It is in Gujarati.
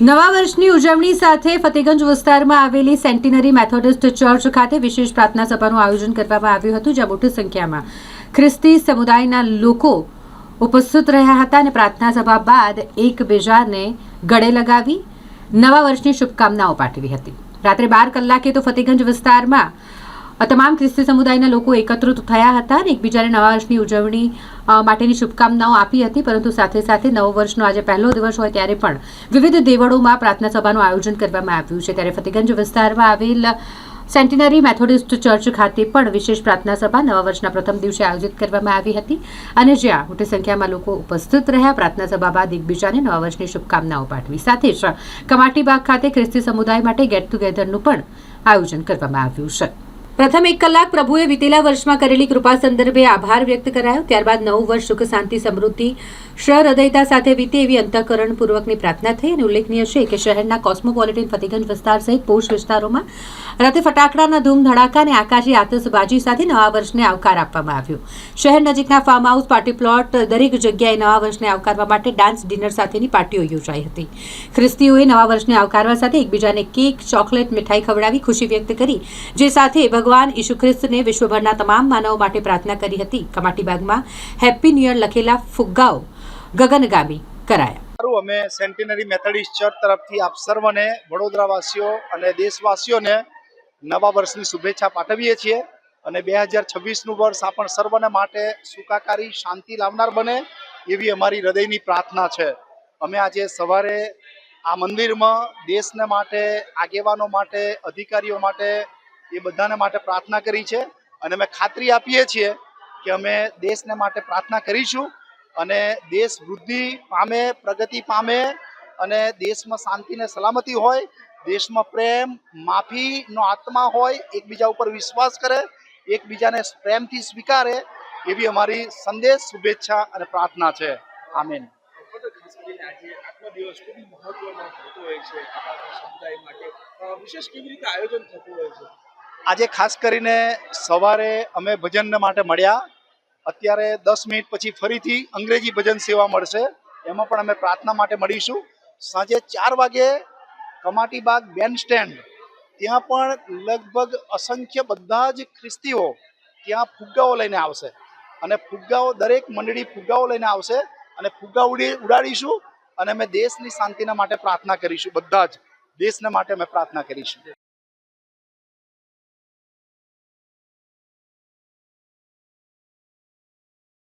નવા વર્ષની ઉજવણી સાથે ફતેગંજ વિસ્તારમાં આવેલી સેન્ટિનરી મેથોડિસ્ટ ચર્ચ ખાતે વિશેષ પ્રાર્થના સભાનું આયોજન કરવામાં આવ્યું હતું, જ્યાં મોટી સંખ્યામાં ખ્રિસ્તી સમુદાયના લોકો ઉપસ્થિત રહ્યા હતા અને પ્રાર્થના સભા બાદ એકબીજાને ગળે લગાવી નવા વર્ષની શુભકામનાઓ પાઠવી હતી. રાત્રે બાર કલાકે તો ફતેગંજ વિસ્તારમાં આ તમામ ખ્રિસ્તી સમુદાયના લોકો એકત્રિત થયા હતા અને એકબીજાને નવા વર્ષની ઉજવણી માટેની શુભકામનાઓ આપી હતી. પરંતુ સાથે સાથે નવ વર્ષનો આજે પહેલો દિવસ હોય ત્યારે પણ વિવિધ દેવળોમાં પ્રાર્થના સભાનું આયોજન કરવામાં આવ્યું છે. ત્યારે ફતેગંજ વિસ્તારમાં આવેલ સેન્ટિનરી મેથોડિસ્ટ ચર્ચ ખાતે પણ વિશેષ પ્રાર્થના સભા નવા વર્ષના પ્રથમ દિવસે આયોજિત કરવામાં આવી હતી. અને જ્યાં મોટી સંખ્યામાં લોકો ઉપસ્થિત રહ્યા, પ્રાર્થના સભા બાદ એકબીજાને નવા વર્ષની શુભકામનાઓ પાઠવી. સાથે જ કમાટીબાગ ખાતે ખ્રિસ્તી સમુદાય માટે ગેટ ટુગેધરનું પણ આયોજન કરવામાં આવ્યું છે. પ્રથમ એક કલાક પ્રભુએ વિતેલા વર્ષમાં કરેલી કૃપા સંદર્ભે આભાર વ્યક્ત કરાયો. ત્યારબાદ નવું વર્ષ સુખ, શાંતિ, સમૃદ્ધિ સહૃદયતા સાથે વીતે એવી અંતઃકરણપૂર્વકની પ્રાર્થના થઈ અને ઉલ્લેખનીય છે કે શહેરના કોસ્મોપોલિટન ફતેગંજ વિસ્તાર સહિત પોષ વિસ્તારોમાં રાતે ફટાકડાના ધૂમ, ધડાકા અને આકાશી આતશબાજી સાથે નવા વર્ષને આવકાર આપવામાં આવ્યો. શહેર નજીકના ફાર્મ હાઉસ પાર્ટી પ્લોટ દરેક જગ્યાએ નવા વર્ષને આવકારવા માટે ડાન્સ ડિનર સાથેની પાર્ટીઓ યોજાઈ હતી. ખ્રિસ્તીઓએ નવા વર્ષને આવકારવા સાથે એકબીજાને કેક, ચોકલેટ, મીઠાઈ ખવડાવી ખુશી વ્યક્ત કરી, જે સાથે ભગવાન ઈસુ ખ્રિસ્તને વિશ્વભરના તમામ માનવો માટે પ્રાર્થના કરી હતી. કમાટીબાગમાં હેપી ન્યૂ યર લખેલા ફુગ્ગાઓ ગગનગામી કરાયા. અમે સેન્ટિનરી મેથડિસ્ટ ચર્ચ તરફથી આપ સર્વને, વડોદરાવાસીઓ અને દેશવાસીઓને નવા વર્ષની શુભેચ્છા પાઠવીએ છીએ અને બે હજાર છવ્વીસનું વર્ષ આપણ સર્વને માટે સુખાકારી, શાંતિ લાવનાર બને એવી અમારી હૃદયની પ્રાર્થના છે. અમે આજે સવારે આ મંદિરમાં દેશને માટે, આગેવાનો માટે, અધિકારીઓ માટે એ બધાને માટે પ્રાર્થના કરી છે અને અમે ખાતરી આપીએ છીએ કે અમે દેશને માટે પ્રાર્થના કરીશું અને દેશ વૃદ્ધિ પામે, પ્રગતિ પામે અને દેશમાં શાંતિ ને સલામતી હોય, દેશમાં પ્રેમ, માફીનો આત્મા હોય, એકબીજા ઉપર વિશ્વાસ કરે, એકબીજાને પ્રેમથી સ્વીકારે, એવી અમારી સંદેશ, શુભેચ્છા અને પ્રાર્થના છે. આમેન. દિવસ આયોજન આજે ખાસ કરીને સવારે અમે ભજન માટે મળ્યા. અત્યારે દસ મિનિટ પછી ફરીથી અંગ્રેજી ભજન સેવા મળશે. એમાં પણ અમે પ્રાર્થના માટે મળીશું. સાંજે ચાર વાગે કમાટીબાગ બેન સ્ટેન્ડ. ત્યાં પણ લગભગ અસંખ્ય બધા જ ખ્રિસ્તીઓ ત્યાં ફુગ્ગાઓ લઈને આવશે. અને ફુગ્ગાઓ, દરેક મંડળી ફુગ્ગાઓ લઈને આવશે અને ફુગ્ગા ઉડી, ઉડાડીશું અને અમે દેશની શાંતિના માટે પ્રાર્થના કરીશું, બધા જ દેશને માટે અમે પ્રાર્થના કરીશું.